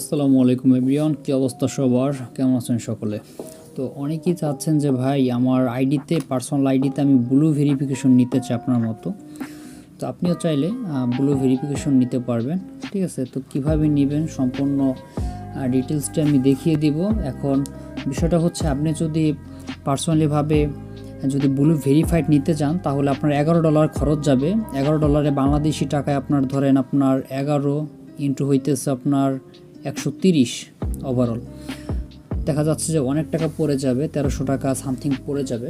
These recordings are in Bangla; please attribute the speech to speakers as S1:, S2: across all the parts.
S1: আসসালামু আলাইকুম এভরিওয়ান, কী অবস্থা সবার? কেমন আছেন সকলে? তো অনেকেই চাচ্ছেন যে, ভাই, আমার আইডিতে, পার্সোনাল আইডিতে আমি ব্লু ভেরিফিকেশন নিতে চাই আপনার মতো। তো আপনিও চাইলে ব্লু ভেরিফিকেশন নিতে পারবেন। ঠিক আছে? তো কীভাবে নেবেন? সম্পূর্ণ ডিটেলসটা আমি দেখিয়ে দিব। এখন বিষয়টা হচ্ছে, আপনি যদি পার্সোনালিভাবে যদি ব্লু ভেরিফাইড নিতে চান, তাহলে আপনার এগারো ডলার খরচ যাবে। এগারো ডলারে বাংলাদেশি টাকায় আপনার ধরেন আপনার এগারো ইন্টু হইতেছে আপনার একশো তিরিশ ওভারঅল দেখা যাচ্ছে যে অনেক টাকা পড়ে যাবে, তেরোশো টাকা সামথিং পড়ে যাবে।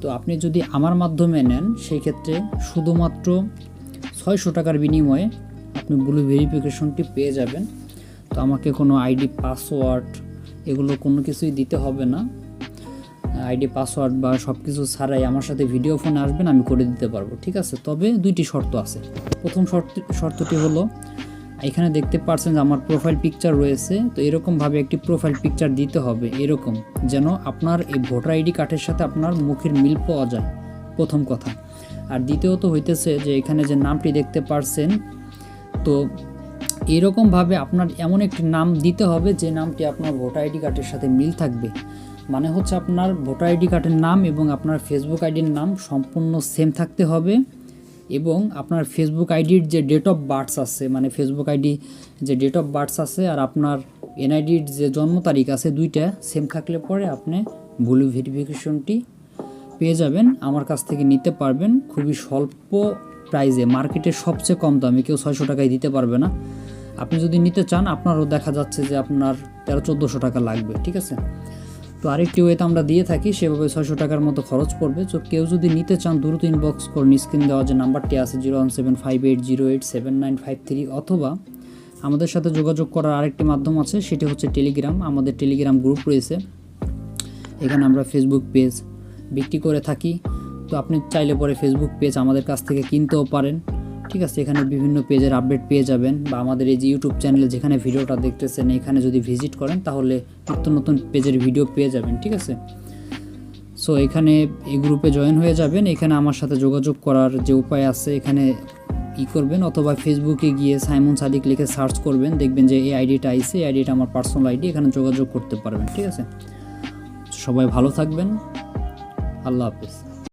S1: তো আপনি যদি আমার মাধ্যমে নেন, সেই ক্ষেত্রে শুধুমাত্র ছয়শো টাকার বিনিময়ে আপনি ব্লু ভেরিফিকেশনটি পেয়ে যাবেন। তো আমাকে কোনো আইডি পাসওয়ার্ড এগুলো কোনো কিছুই দিতে হবে না। আইডি পাসওয়ার্ড বা সব কিছু ছাড়াই আমার সাথে ভিডিও ফোনে আসবেন, আমি করে দিতে পারব, ঠিক আছে? তবে দুইটি শর্ত আছে। প্রথম শর্ত শর্তটি হলো এখানে দেখতে পারছেন যে আমার প্রোফাইল পিকচার রয়েছে, তো এরকমভাবে একটি প্রোফাইল পিকচার দিতে হবে, এরকম, যেন আপনার এই ভোটার আইডি কার্ডের সাথে আপনার মুখের মিল পাওয়া যায়, প্রথম কথা। আর দ্বিতীয়ত হইতেছে যে এখানে যে নামটি দেখতে পারছেন, তো এরকমভাবে আপনার এমন একটি নাম দিতে হবে যে নামটি আপনার ভোটার আইডি কার্ডের সাথে মিল থাকবে। মানে হচ্ছে আপনার ভোটার আইডি কার্ডের নাম এবং আপনার ফেসবুক আইডির নাম সম্পূর্ণ সেম থাকতে হবে। এবং আপনার ফেসবুক আইডির যে ডেট অফ বার্থস আছে মানে ফেসবুক আইডি যে ডেট অফ বার্থস আছে আর আপনার এনআইডির যে জন্ম তারিখ আছে দুইটা সেম থাকলে পরে আপনি ব্লু ভেরিফিকেশনটি পেয়ে যাবেন। আমার কাছ থেকে নিতে পারবেন। খুবই স্বল্প প্রাইজে মার্কেটের সবচেয়ে কম দামে, কেউ ছয়শো টাকায় দিতে পারবে না। আপনি যদি নিতে চান, আপনারও দেখা যাচ্ছে যে আপনার তেরো, চোদ্দোশো টাকা লাগবে, ঠিক আছে? তো আরেকটি ওয়েতে আমরা দিয়ে থাকি, সেভাবে ছয়শো টাকার মতো খরচ পড়বে। তো কেউ যদি নিতে চান, দ্রুত ইনবক্স করুন স্ক্রিন দেওয়া যে নাম্বারটি আছে zero one seven five eight zero eight seven nine five three অথবা আমাদের সাথে যোগাযোগ করার আরেকটি মাধ্যম আছে, সেটি হচ্ছে টেলিগ্রাম আমাদের টেলিগ্রাম গ্রুপ রয়েছে। এখানে আমরা ফেসবুক পেজ বিক্রি করে থাকি। তো আপনি চাইলে পরে ফেসবুক পেজ আমাদের কাছ থেকে কিনতেও পারেন। ঠিক আছে, এখানে বিভিন্ন পেজের আপডেট পেয়ে যাবেন বা আমাদের এই যে ইউটিউব চ্যানেলে যেখানে ভিডিওটা দেখতেছেন, এখানে যদি ভিজিট করেন তাহলে নতুন নতুন পেজের ভিডিও পেয়ে যাবেন, ঠিক আছে? সো এখানে এই গ্রুপে জয়েন হয়ে যাবেন, এখানে আমার সাথে যোগাযোগ করার যে উপায় আছে, এখানে ই করবেন অথবা ফেসবুকে গিয়ে সাইমন সাদিক লিখে সার্চ করবেন, দেখবেন যে এই আইডিটা আইসে এই আইডিটা আমার পার্সোনাল আইডি এখানে যোগাযোগ করতে পারবেন, ঠিক আছে? সবাই ভালো থাকবেন, আল্লাহ হাফিজ।